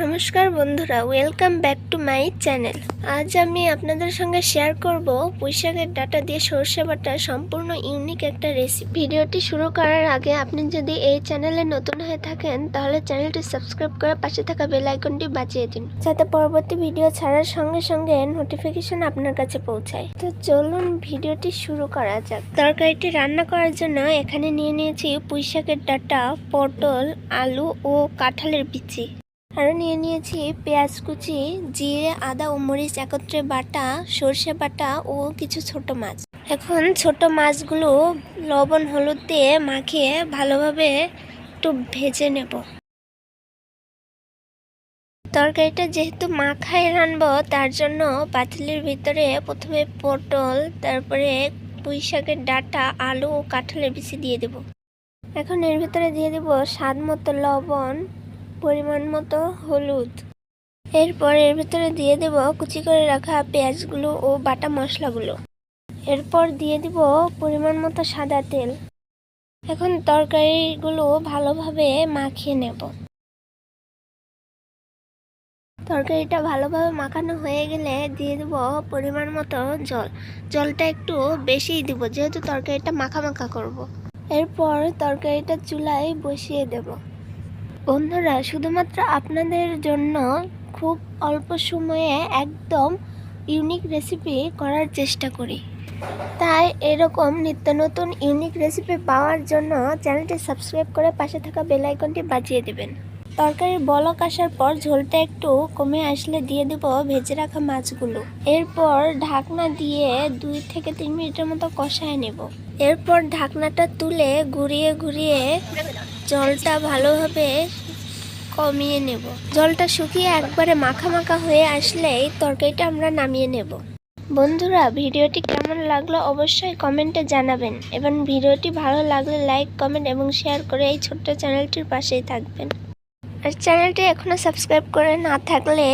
নমস্কার বন্ধুরা welcome back to my channel আজ আমি আপনাদের সঙ্গে শেয়ার করব পুঁইশাকের ডাটা দিয়ে সর্ষে বাটা সম্পূর্ণ ইউনিক একটা রেসিপি ভিডিওটি শুরু করার আগে আপনি যদি এই চ্যানেলে নতুন হয়ে থাকেন, তাহলে চ্যানেলটি সাবস্ক্রাইব করে পাশে থাকা বেল আইকনটি বাজিয়ে দিন, যাতে পরবর্তী ভিডিও ছাড়ার সঙ্গে সঙ্গে নোটিফিকেশন আপনার কাছে পৌঁছায়। তো চলুন ভিডিওটি শুরু করা যাক। তরকারিটি রান্না করার জন্য এখানে নিয়ে নিয়েছি পুঁইশাকের ডাটা, পটল, আলু ও কাঁঠালের বিচি। আরও নিয়ে নিয়েছি পেঁয়াজ কুচি, জিরে, আদা ও মরিচ, একত্রে বাটা, সর্ষে বাটা ও কিছু ছোট মাছ। এখন ছোট মাছগুলো লবণ, হলুদ দিয়ে মাখিয়ে ভালোভাবে একটু ভেজে নেব। তরকারিটা যেহেতু মাখায় রানবো তার জন্য পাতিলের ভিতরে প্রথমে পটল, তারপরে পুঁই শাকের ডাটা, আলু ও কাঁঠালের বিচি দিয়ে দেব। এখন এর ভিতরে দিয়ে দেব স্বাদ মতো লবণ পরিমাণ মতো হলুদ। এরপর এর ভিতরে দিয়ে দেব কুচি করে রাখা পেঁয়াজগুলো ও বাটা মশলাগুলো। এরপর দিয়ে দিব পরিমাণ মতো সাদা তেল। এখন তরকারিগুলো ভালোভাবে মাখিয়ে নেব। তরকারিটা ভালোভাবে মাখানো হয়ে গেলে দিয়ে দেব পরিমাণ মতো জল। জলটা একটু বেশিই দিব, যেহেতু তরকারিটা মাখা মাখা করব। এরপর তরকারিটা চুলায় বসিয়ে দেব। বন্ধুরা, শুধুমাত্র আপনাদের জন্য খুব অল্প সময়ে একদম ইউনিক রেসিপি করার চেষ্টা করি। তাই এরকম নিত্য নতুন ইউনিক রেসিপি পাওয়ার জন্য চ্যানেলটি সাবস্ক্রাইব করে পাশে থাকা বেল আইকনটি বাজিয়ে দেবেন। তরকারির বলক আসার পর ঝোলটা একটু কমে আসলে দিয়ে দেব ভেজে রাখা মাছগুলো। এরপর ঢাকনা দিয়ে দুই থেকে তিন মিনিটের মতো কষায় নেব। এরপর ঢাকনাটা তুলে ঘুরিয়ে ঘুরিয়ে জলটা ভালোভাবে কমিয়ে নেব। জলটা শুকিয়ে একবারে মাখা মাখা হয়ে আসলেই তরকারিটা আমরা নামিয়ে নেব। বন্ধুরা, ভিডিওটি কেমন লাগল অবশ্যই কমেন্টে জানাবেন এবং ভিডিওটি ভালো লাগলে লাইক, কমেন্ট এবং শেয়ার করে এই ছোট্ট চ্যানেলটির পাশেই থাকবেন। আর চ্যানেলটি এখনও সাবস্ক্রাইব করে না থাকলে